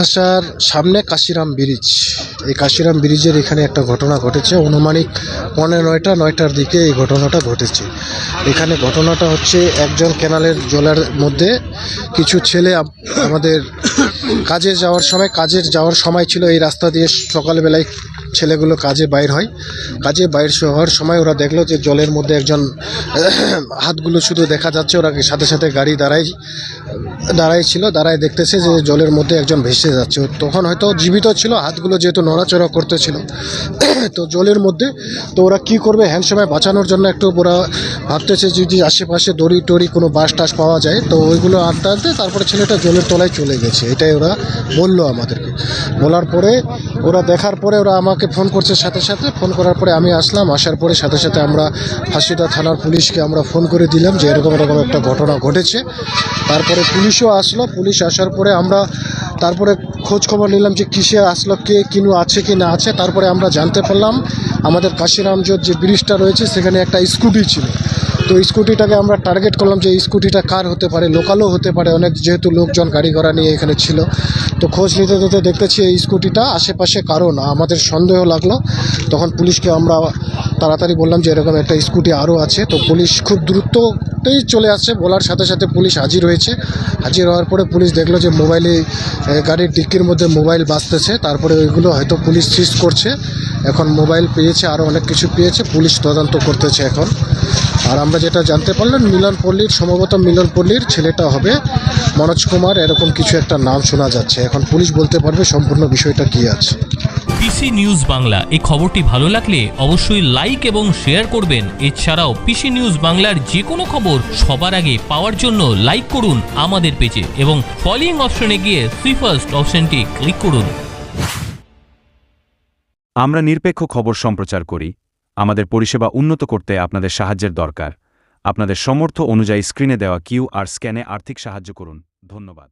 রাস্তার সামনে কাশিরাম ব্রিজ। এই কাশিরাম ব্রিজের এখানে একটা ঘটনা ঘটেছে। অনুমানিক পনেরো নয়টা, নয়টার দিকে এই ঘটনাটা ঘটেছে। এখানে ঘটনাটা হচ্ছে একজন কেনালের জলের মধ্যে। কিছু ছেলে আমাদের কাজে যাওয়ার সময় কাজের যাওয়ার সময় ছিল এই রাস্তা দিয়ে সকালবেলায় ছেলেগুলো কাজে বাইর হয়। কাজে বাইর হওয়ার সময় ওরা দেখল যে জলের মধ্যে একজন হাতগুলো শুধু দেখা যাচ্ছে, ওরা সাথে সাথে গাড়ি দাঁড়ায় দাঁড়াই ছিল, দাঁড়ায় দেখতেছে যে জলের মধ্যে একজন ভেসে যাচ্ছে। তখন হয়তো জীবিত ছিল, হাতগুলো যেহেতু নড়াচড়া করতেছিল। তো জলের মধ্যে তো ওরা কি করবে, হ্যান্ড সময় বাঁচানোর জন্য একটু ওরা ভাবতেছে যদি আশেপাশে দড়ি টড়ি কোনো বাস টাস পাওয়া যায়, তো ওইগুলো আনতে আনতে তারপরে ছেলেটা জলের তলায় চলে গেছে। এটাই ওরা বলল আমাদেরকে। বলার পরে ওরা দেখার পরে ওরা আমাকে ফোন করছে সাথে সাথে। ফোন করার পরে আমি আসলাম। আসার পরে সাথে সাথে আমরা ফাঁসিদা থানার পুলিশকে আমরা ফোন করে দিলাম যে এরকম এরকম একটা ঘটনা ঘটেছে। তারপরে পুলিশও আসলো। পুলিশ আসার পরে আমরা তারপরে খোঁজ খবর নিলাম যে কিসে আসলো, কে কিনু আছে কি না আছে। তারপরে আমরা জানতে পারলাম, আমাদের কাশিরামজোর যে ব্রিজটা রয়েছে, সেখানে একটা স্কুটি ছিল। তো স্কুটিটাকে আমরা টার্গেট করলাম যে স্কুটিটা কার হতে পারে লোকালও হতে পারে। অনেক যেহেতু লোকজন গাড়ি ঘোড়া নিয়ে এখানে ছিল। তো খোঁজ নিতে নিতে দেখতেছি এই স্কুটিটা আশেপাশে কারও না। আমাদের সন্দেহ লাগল। তখন পুলিশকে আমরা তাড়াতাড়ি বললাম যে এরকম একটা স্কুটি আরও আছে। তো পুলিশ খুব দ্রুততেই চলে আসছে। বলার সাথে সাথে পুলিশ হাজির হয়েছে। হাজির হওয়ার পরে পুলিশ দেখল যে মোবাইলে গাড়ির ডিক্কির মধ্যে মোবাইল বাঁচতেছে তারপরে ওইগুলো হয়তো পুলিশ সিজ করছে। এখন মোবাইল পেয়েছে আরও অনেক কিছু পেয়েছে। পুলিশ তদন্ত করতেছে এখন। আর আমরা যেটা জানতে পারলাম মিলন পল্লীর সম্ভবত মিলন পল্লীর ছেলেটা হবে মনোজ কুমার। এরকম কিছু একটা নাম শোনা যাচ্ছে। এখন পুলিশ বলতে পারবে সম্পূর্ণ বিষয়টা কি আছে। পিসি নিউজ বাংলা এই খবরটি ভালো লাগলে অবশ্যই লাইক এবং শেয়ার করবেন। এছাড়াও পিসি নিউজ বাংলার যে কোনো খবর সবার আগে পাওয়ার জন্য লাইক করুন আমাদের পেজে এবং ফলোইং অপশনে গিয়ে সি ফার্স্ট অপশনটি ক্লিক করুন। আমরা নিরপেক্ষ খবর সম্প্রচার করি। আমাদের পরিষেবা উন্নত করতে আপনাদের সাহায্যের দরকার। আপনাদের সমর্থ অনুযায়ী স্ক্রিনে দেওয়া কিউ আর স্ক্যানে আর্থিক সাহায্য করুন। ধন্যবাদ।